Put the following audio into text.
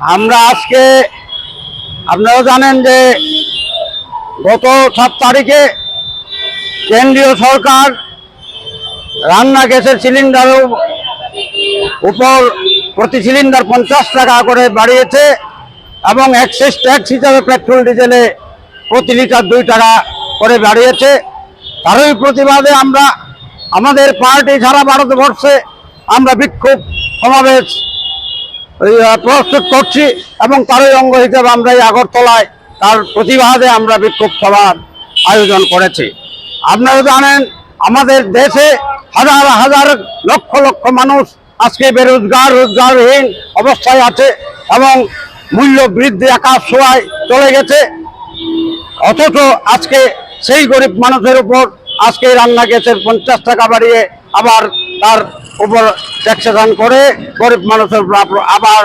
আমরা আজকে, আপনারা জানেন যে গত সাত তারিখে কেন্দ্রীয় সরকার রান্না গ্যাসের সিলিন্ডারের উপর প্রতি সিলিন্ডার পঞ্চাশ টাকা করে বাড়িয়েছে এবং এক্সেস ট্যাক্স হিসাবে পেট্রোল, ডিজেলে প্রতি লিটার দুই টাকা করে বাড়িয়েছে। তারই প্রতিবাদে আমরা, আমাদের পার্টি সারা ভারতবর্ষে আমরা বিক্ষোভ সমাবেশ প্রস্তুত করছি এবং তারই অঙ্গ হিসেবে আমরা এই আগরতলায় তার প্রতিবাদে আমরা বিক্ষোভ সভার আয়োজন করেছি। আপনারা জানেন, আমাদের দেশে হাজার হাজার লক্ষ লক্ষ মানুষ আজকে বেরোজগার, রোজগারহীন অবস্থায় আছে এবং মূল্য বৃদ্ধি আকাশ ছোঁয়ায় চলে গেছে। অথচ আজকে সেই গরিব মানুষের উপর আজকে রান্না গ্যাসের পঞ্চাশ টাকা বাড়িয়ে আবার তার উপর ট্যাক্সেশন করে গরিব মানুষের আবার